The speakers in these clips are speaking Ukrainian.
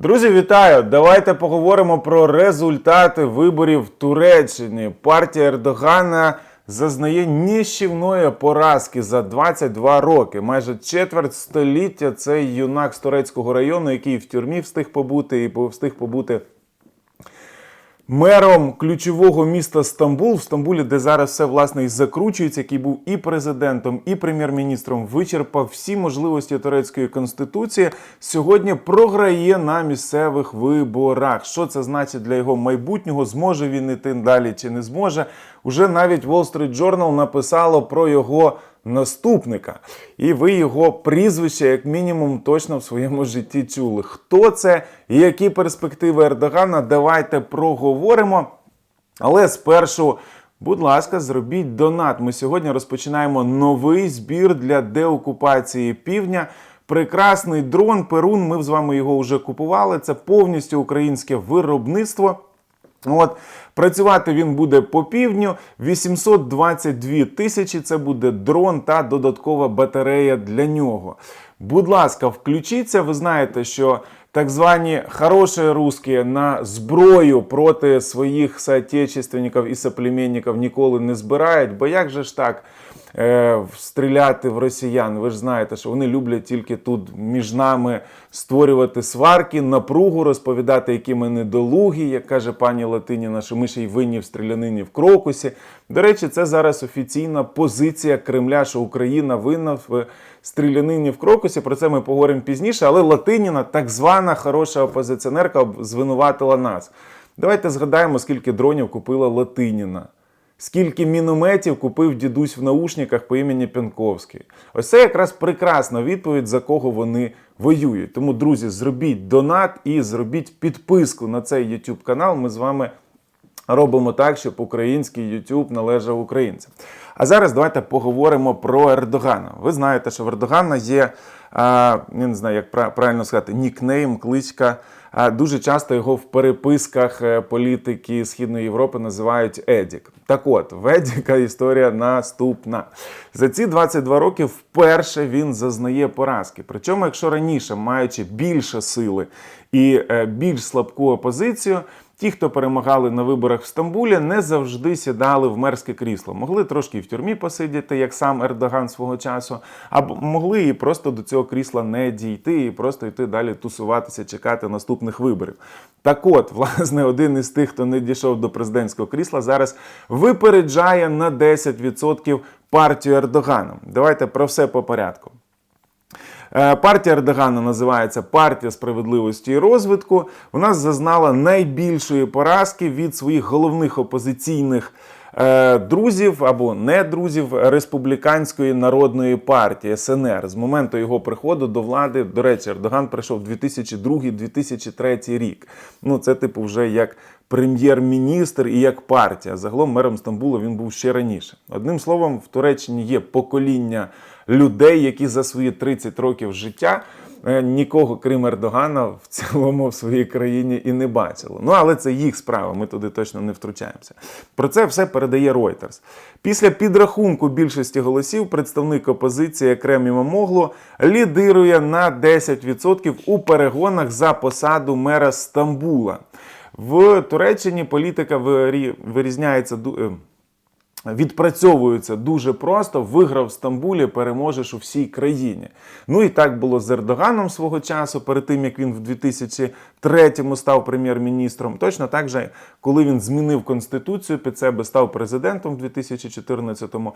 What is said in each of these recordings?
Друзі, вітаю! Давайте поговоримо про результати виборів в Туреччині. Партія Ердогана зазнає ніщівної поразки за 22 роки. Майже четверть століття цей юнак з турецького району, який в тюрмі встиг побути і встиг побути мером ключового міста Стамбул, в Стамбулі, де зараз все власне і закручується, який був і президентом, і прем'єр-міністром, вичерпав всі можливості турецької конституції. Сьогодні програє на місцевих виборах. Що це значить для його майбутнього? Зможе він іти далі чи не зможе? Уже навіть Wall Street Journal написало про його наступника. І ви його прізвище, як мінімум, точно в своєму житті чули. Хто це і які перспективи Ердогана? Давайте проговоримо. Але спершу, будь ласка, зробіть донат. Ми сьогодні розпочинаємо новий збір для деокупації півдня. Прекрасний дрон Перун. Ми з вами його вже купували. Це повністю українське виробництво. От працювати він буде по півдню. 822 тисячі. Це буде дрон та додаткова батарея для нього. Будь ласка, включіться. Ви знаєте, що так звані хороші русські на зброю проти своїх соотечественників і соплеменників ніколи не збирають. Бо як же ж так? Е, Стріляти в росіян. Ви ж знаєте, що вони люблять тільки тут між нами створювати сварки, напругу, розповідати, які ми недолугі, як каже пані Латиніна, що ми ще й винні в стрілянині в крокусі. До речі, це зараз офіційна позиція Кремля, що Україна винна в стрілянині в крокусі. Про це ми поговоримо пізніше. Але Латиніна, так звана хороша опозиціонерка, звинуватила нас. Давайте згадаємо, скільки дронів купила Латиніна. Скільки мінометів купив дідусь в наушниках по імені Пянковський? Ось це якраз прекрасна відповідь, за кого вони воюють. Тому, друзі, зробіть донат і зробіть підписку на цей YouTube канал. Ми з вами робимо так, щоб український YouTube належав українцям. А зараз давайте поговоримо про Ердогана. Ви знаєте, що в Ердогана є, я не знаю, як правильно сказати, нікнейм, кличка. Дуже часто його в переписках е, політики Східної Європи називають Едік. Так от, Ведіка історія наступна. За ці 22 роки вперше він зазнає поразки. Причому, якщо раніше, маючи більше сили і е, більш слабку опозицію, Ті, хто перемагали на виборах в Стамбулі, не завжди сідали в мерське крісло. Могли трошки в тюрмі посидіти, як сам Ердоган свого часу, або могли і просто до цього крісла не дійти і просто йти далі тусуватися, чекати наступних виборів. Так от, власне, один із тих, хто не дійшов до президентського крісла, зараз випереджає на 10% партію Ердогана. Давайте про все по порядку. Е, Партія Ердогана називається Партія справедливості і розвитку. Вона зазнала найбільшої поразки від своїх головних опозиційних друзів або не друзів Республіканської народної партії СНР. З моменту його приходу до влади, до речі, Ердоган прийшов 2002-2003 рік. Ну, це типу вже як прем'єр-міністр і як партія. Загалом мером Стамбула він був ще раніше. Одним словом, в Туреччині є покоління людей, які за свої 30 років життя е, нікого, крім Ердогана, в цілому в своїй країні і не бачили. Ну, але це їх справа, ми туди точно не втручаємося. Про це все передає Reuters. Після підрахунку більшості голосів представник опозиції Екрем Імамоглу лідирує на 10% у перегонах за посаду мера Стамбула. В Туреччині політика вирі- вирізняється е, дуже просто. Виграв в Стамбулі, переможеш у всій країні. Ну і так було з Ердоганом свого часу, перед тим як він в 2003-му став прем'єр-міністром. Точно так же, коли він змінив конституцію під себе, став президентом в 2014-му.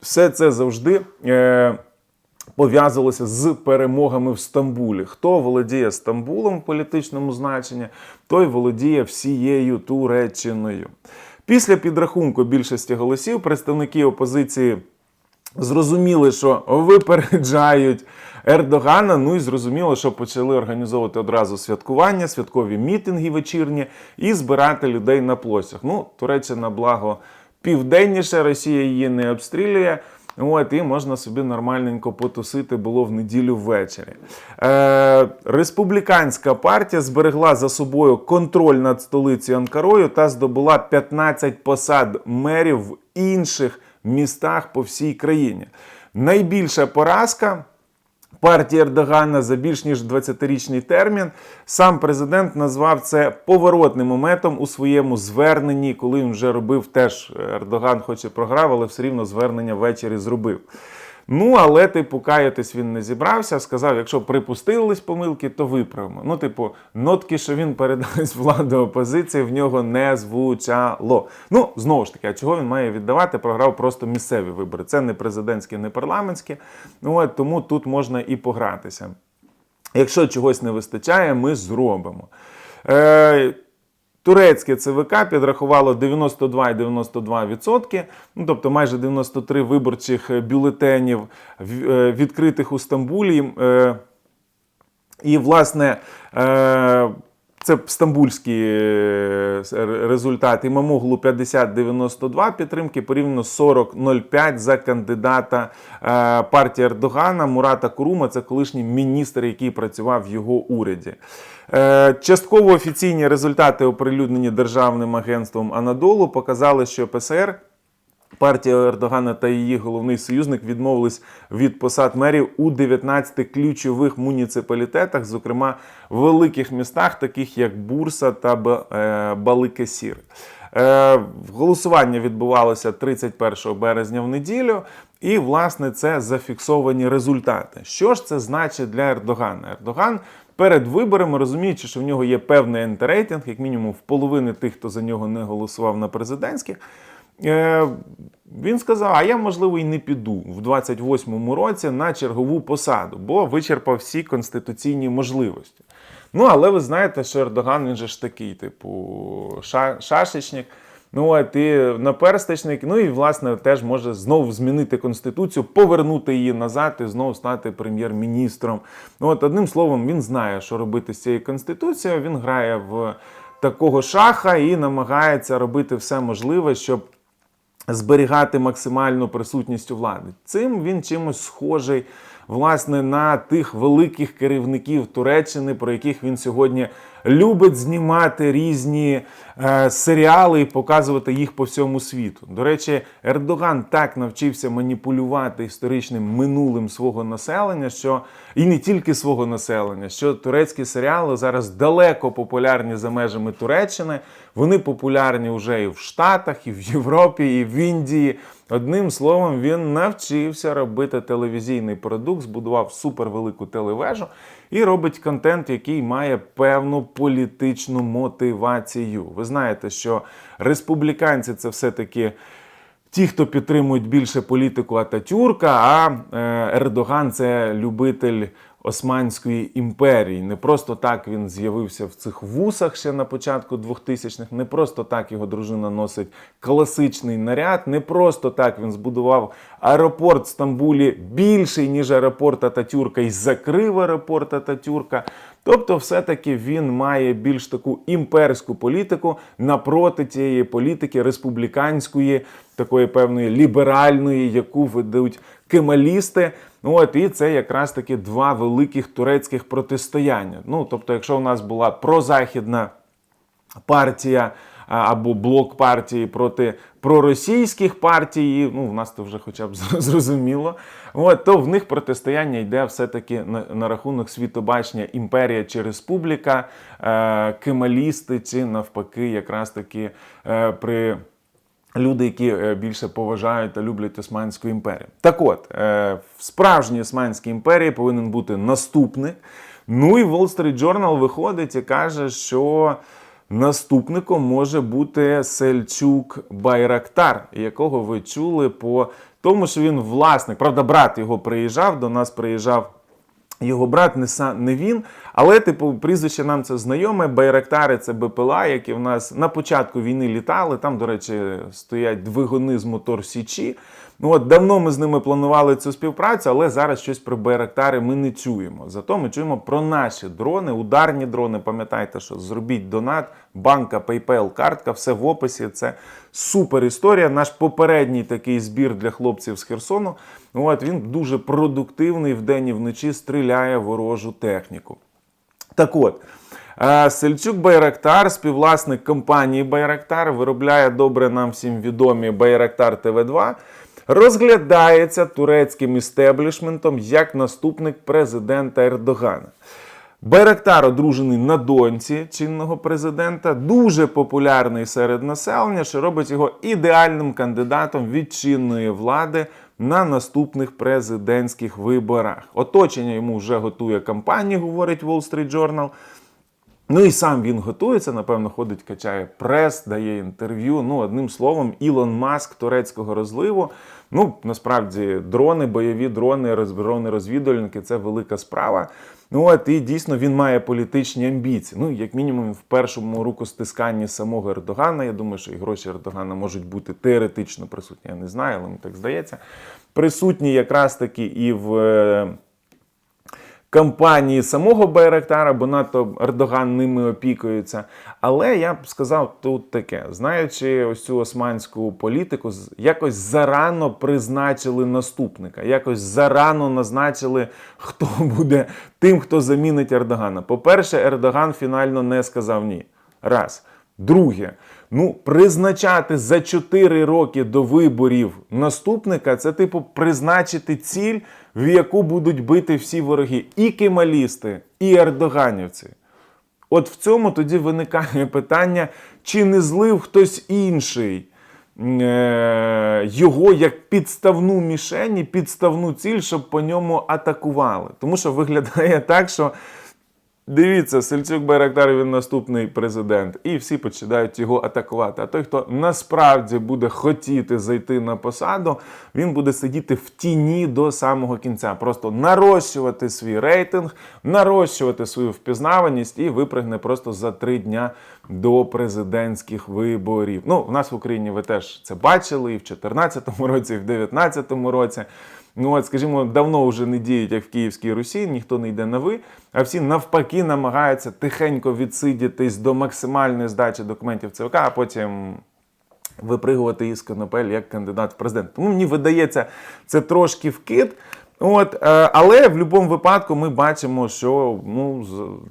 Все це завжди. Е- пов'язувалося з перемогами в Стамбулі. Хто володіє Стамбулом в політичному значенні, той володіє всією Туреччиною. Після підрахунку більшості голосів представники опозиції зрозуміли, що випереджають Ердогана. Ну і зрозуміло, що почали організовувати одразу святкування, святкові мітинги вечірні і збирати людей на площах. Ну, Туреччина, благо, південніше, Росія її не обстрілює. От, і можна собі нормальненько потусити було в неділю ввечері. Е, республіканська партія зберегла за собою контроль над столицею Анкарою та здобула 15 посад мерів в інших містах по всій країні. Найбільша поразка партії Ердогана за більш ніж 20-річний термін. Сам президент назвав це поворотним моментом у своєму зверненні, коли він вже робив теж Ердоган, хоч і програв, але все рівно звернення ввечері зробив. Ну, але, типу, каятись він не зібрався. Сказав, якщо припустились помилки, то виправимо. Ну, типу, нотки, що він передасть владу опозиції, в нього не звучало. Ну, знову ж таки, а чого він має віддавати? Програв просто місцеві вибори. Це не президентські, не парламентські. Ну, от, тому тут можна і погратися. Якщо чогось не вистачає, ми зробимо. Е, Турецьке ЦВК підрахувало 92,92%, ну тобто майже 93 виборчих бюлетенів в- е, відкритих у Стамбулі. Е, І, власне, е, це стамбульські е, результати. Мамуглу 50-92 підтримки, порівняно 40-05 за кандидата е, партії Ердогана Мурата Курума. Це колишній міністр, який працював в його уряді. Е, Частково офіційні результати, оприлюднені державним агентством Анадолу, показали, що ПСР. Партія Ердогана та її головний союзник відмовились від посад мерів у 19 ключових муніципалітетах, зокрема в великих містах, таких як Бурса та е, Баликесір. Е, Голосування відбувалося 31 березня в неділю, і власне це зафіксовані результати. Що ж це значить для Ердогана? Ердоган перед виборами, розуміючи, що в нього є певний ентерейтинг, як мінімум в половини тих, хто за нього не голосував на президентських. Е, Він сказав: а я, можливо, і не піду в 28-му році на чергову посаду, бо вичерпав всі конституційні можливості. Ну, але ви знаєте, що Ердоган він же ж такий, типу, ша- шашечник. Ну, от і наперсточник, ну і власне теж може знову змінити конституцію, повернути її назад і знову стати прем'єр-міністром. Ну, от одним словом, він знає, що робити з цією конституцією. Він грає в такого шаха і намагається робити все можливе, щоб зберігати максимальну присутність у влади. Цим він чимось схожий власне на тих великих керівників Туреччини, про яких він сьогодні любить знімати різні е, серіали і показувати їх по всьому світу. До речі, Ердоган так навчився маніпулювати історичним минулим свого населення, що і не тільки свого населення, що турецькі серіали зараз далеко популярні за межами Туреччини. Вони популярні вже і в Штатах, і в Європі, і в Індії. Одним словом, він навчився робити телевізійний продукт, збудував супервелику телевежу і робить контент, який має певну політичну мотивацію. Ви знаєте, що республіканці це все-таки ті, хто підтримують більше політику Ататюрка, а е, Ердоган це любитель Османської імперії. Не просто так він з'явився в цих вусах ще на початку 2000-х, не просто так його дружина носить класичний наряд, не просто так він збудував аеропорт в Стамбулі більший, ніж аеропорт Ататюрка, і закрив аеропорт Ататюрка. Тобто, все-таки він має більш таку імперську політику напроти тієї політики республіканської, такої певної ліберальної, яку ведуть кемалісти. Ну, От і це якраз таки два великих турецьких протистояння. Ну тобто, якщо у нас була прозахідна партія або блок партії проти проросійських партій, ну в нас то вже хоча б зрозуміло. От, то в них протистояння йде все-таки на, на рахунок світобачення імперія чи республіка, е, кемалісти, чи навпаки, якраз таки е, при. Люди, які е, більше поважають та люблять Османську імперію. Так от, е, в справжній Османській імперії повинен бути наступник. Ну і Wall Street Journal виходить і каже, що наступником може бути Сельчук Байрактар, якого ви чули по тому, що він власник. Правда, брат його приїжджав, до нас приїжджав. Його брат не не він, але типу прізвище нам це знайоме. Байрактари це БПЛА, які в нас на початку війни літали. Там, до речі, стоять двигуни з мотор Січі. Ну от давно ми з ними планували цю співпрацю, але зараз щось про Байрактари ми не чуємо. Зато ми чуємо про наші дрони, ударні дрони. Пам'ятайте, що зробіть донат, банка, PayPal, картка, все в описі. Це супер історія. Наш попередній такий збір для хлопців з Херсону. Ну, От він дуже продуктивний вдень і вночі стріляє ворожу техніку. Так от. Е, Сельчук Байрактар, співвласник компанії Байрактар, виробляє добре нам всім відомі Байрактар ТВ2. розглядається турецьким істеблішментом як наступник президента Ердогана. Байрактар одружений на доньці чинного президента, дуже популярний серед населення, що робить його ідеальним кандидатом від чинної влади на наступних президентських виборах. Оточення йому вже готує кампанію, говорить Wall Street Journal. Ну і сам він готується, напевно, ходить, качає прес, дає інтерв'ю. Ну, одним словом, Ілон Маск турецького розливу. Ну, насправді, дрони, бойові дрони, дрони розвідувальники це велика справа. Ну от і дійсно він має політичні амбіції. Ну, як мінімум, в першому рукостисканні самого Ердогана. Я думаю, що і гроші Ердогана можуть бути теоретично присутні. Я не знаю, але мені так здається. Присутні якраз таки і в. Кампанії самого Байрактара, бо надто Ердоган ними опікується. Але я б сказав тут таке: знаючи ось цю османську політику, якось зарано призначили наступника, якось зарано назначили, хто буде тим, хто замінить Ердогана. По-перше, Ердоган фінально не сказав ні. Раз. Друге, ну призначати за 4 роки до виборів наступника це типу призначити ціль, в яку будуть бити всі вороги, і кемалісти, і ердоганівці. От в цьому тоді виникає питання, чи не злив хтось інший е, його як підставну мішень, і підставну ціль, щоб по ньому атакували. Тому що виглядає так, що Дивіться, Сельцюк Байрактар він наступний президент, і всі починають його атакувати. А той, хто насправді буде хотіти зайти на посаду, він буде сидіти в тіні до самого кінця, просто нарощувати свій рейтинг, нарощувати свою впізнаваність і випригне просто за три дня до президентських виборів. Ну, в нас в Україні ви теж це бачили і в 2014 році, і в 2019 році. Ну от, скажімо, давно вже не діють, як в Київській Русі, ніхто не йде на ви, а всі навпаки намагаються тихенько відсидітись до максимальної здачі документів ЦВК, а потім випригувати із конопель як кандидат в президент. Тому мені видається, це трошки вкид. От, е, але в будь-якому випадку ми бачимо, що ну,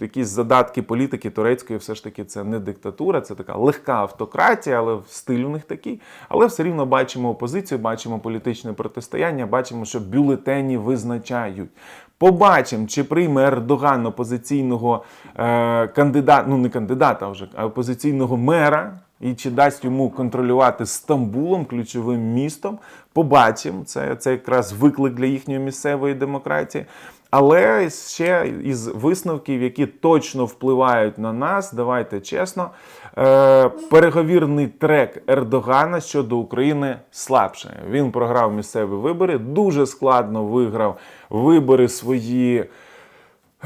якісь задатки політики турецької все ж таки це не диктатура, це така легка автократія, але стиль у них такий. Але все рівно бачимо опозицію, бачимо політичне протистояння, бачимо, що бюлетені визначають. Побачимо, чи прийме Ердоган опозиційного е, кандидата, ну не кандидата вже, а опозиційного мера. І чи дасть йому контролювати Стамбулом, ключовим містом, побачимо. Це, це якраз виклик для їхньої місцевої демократії. Але ще із висновків, які точно впливають на нас, давайте чесно, е, переговірний трек Ердогана щодо України слабше. Він програв місцеві вибори, дуже складно виграв вибори свої.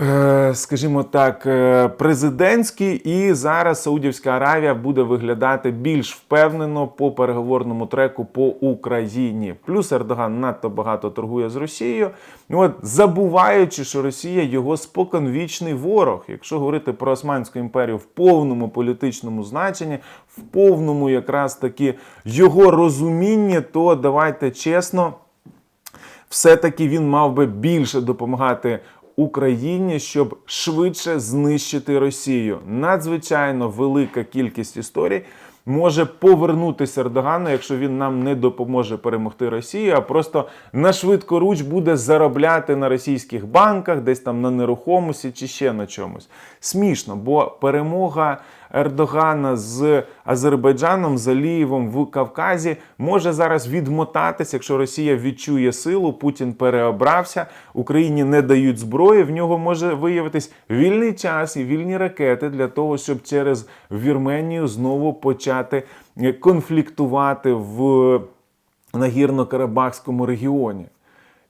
Е, Скажімо так, е, президентські, і зараз Саудівська Аравія буде виглядати більш впевнено по переговорному треку по Україні. Плюс Ердоган надто багато торгує з Росією. От забуваючи, що Росія його споконвічний ворог. Якщо говорити про Османську імперію в повному політичному значенні, в повному якраз таки його розумінні, то давайте чесно все-таки він мав би більше допомагати Україні, щоб швидше знищити Росію. Надзвичайно велика кількість історій може повернутися Ердогану, якщо він нам не допоможе перемогти Росію, а просто на швидку руч буде заробляти на російських банках, десь там на нерухомості чи ще на чомусь. Смішно, бо перемога Ердогана з Азербайджаном, з Алієвом в Кавказі може зараз відмотатися, якщо Росія відчує силу, Путін переобрався, Україні не дають зброї. В нього може виявитись вільний час і вільні ракети для того, щоб через Вірменію знову почати е, конфліктувати в нагірно-карабахському регіоні.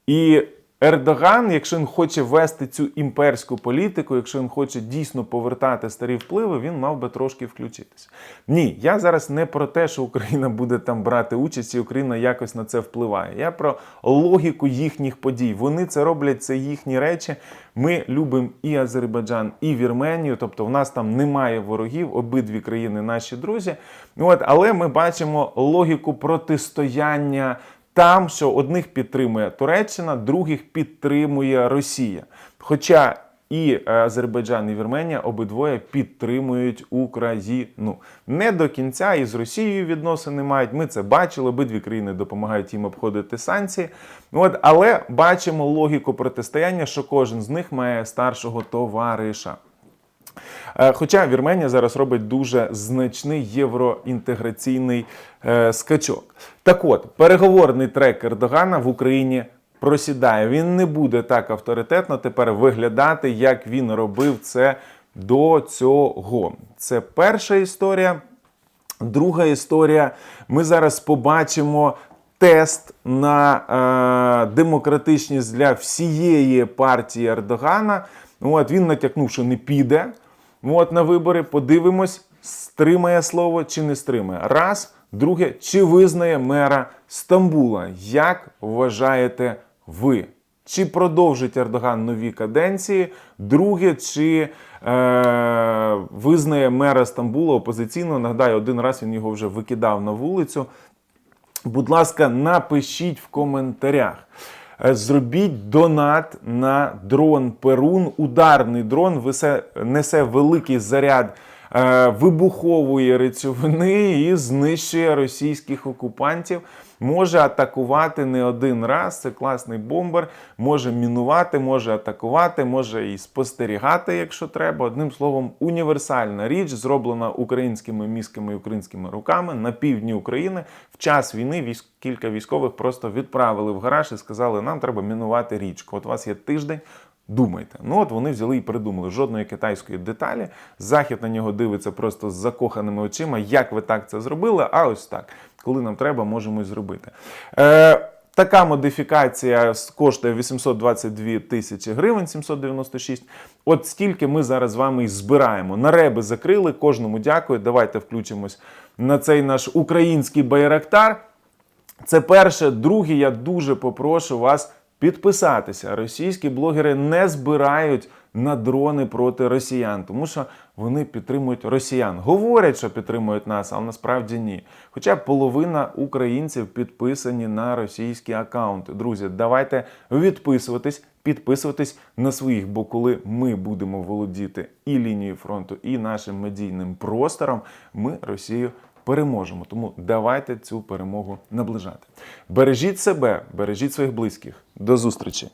І Ердоган, якщо він хоче вести цю імперську політику, якщо він хоче дійсно повертати старі впливи, він мав би трошки включитися. Ні, я зараз не про те, що Україна буде там брати участь, і Україна якось на це впливає. Я про логіку їхніх подій. Вони це роблять, це їхні речі. Ми любимо і Азербайджан, і Вірменію, тобто в нас там немає ворогів, обидві країни наші друзі. От, але ми бачимо логіку протистояння там, що одних підтримує Туреччина, других підтримує Росія. Хоча і е, Азербайджан і Вірменія обидвоє підтримують Україну. Не до кінця і з Росією відносини мають. Ми це бачили. Обидві країни допомагають їм обходити санкції. От, але бачимо логіку протистояння, що кожен з них має старшого товариша. Е, Хоча Вірменія зараз робить дуже значний євроінтеграційний е, скачок. Так от, переговорний трек Ердогана в Україні просідає. Він не буде так авторитетно тепер виглядати, як він робив це до цього. Це перша історія. Друга історія. Ми зараз побачимо тест на е, демократичність для всієї партії Ердогана. От він натякнув, що не піде. От на вибори подивимось, стримає слово чи не стримає. Раз, друге, чи визнає мера Стамбула? Як вважаєте ви? Чи продовжить Ердоган нові каденції? Друге, чи е, визнає мера Стамбула опозиційно? Нагадаю, один раз він його вже викидав на вулицю. Будь ласка, напишіть в коментарях. Е, Зробіть донат на дрон Перун. Ударний дрон несе великий заряд е, вибухової речовини і знищує російських окупантів. Може атакувати не один раз. Це класний бомбер. Може мінувати, може атакувати, може і спостерігати, якщо треба. Одним словом, універсальна річ, зроблена українськими мізками і українськими руками на півдні України. В час війни військ, кілька військових просто відправили в гараж і сказали, нам треба мінувати річку. От у вас є тиждень. Думайте, ну от вони взяли і придумали жодної китайської деталі. Захід на нього дивиться просто з закоханими очима. Як ви так це зробили? А ось так, коли нам треба, можемо і зробити. Е, така модифікація коштує 822 тисячі гривень, 796. От стільки ми зараз з вами і збираємо. На реби закрили. Кожному дякую. Давайте включимось на цей наш український байрактар. Це перше. Друге, я дуже попрошу вас підписатися. Російські блогери не збирають на дрони проти росіян, тому що вони підтримують росіян. Говорять, що підтримують нас, але насправді ні. Хоча половина українців підписані на російські акаунти. Друзі, давайте відписуватись, підписуватись на своїх, бо коли ми будемо володіти і лінією фронту, і нашим медійним простором, ми Росію переможемо. Тому давайте цю перемогу наближати. Бережіть себе, бережіть своїх близьких. До зустрічі!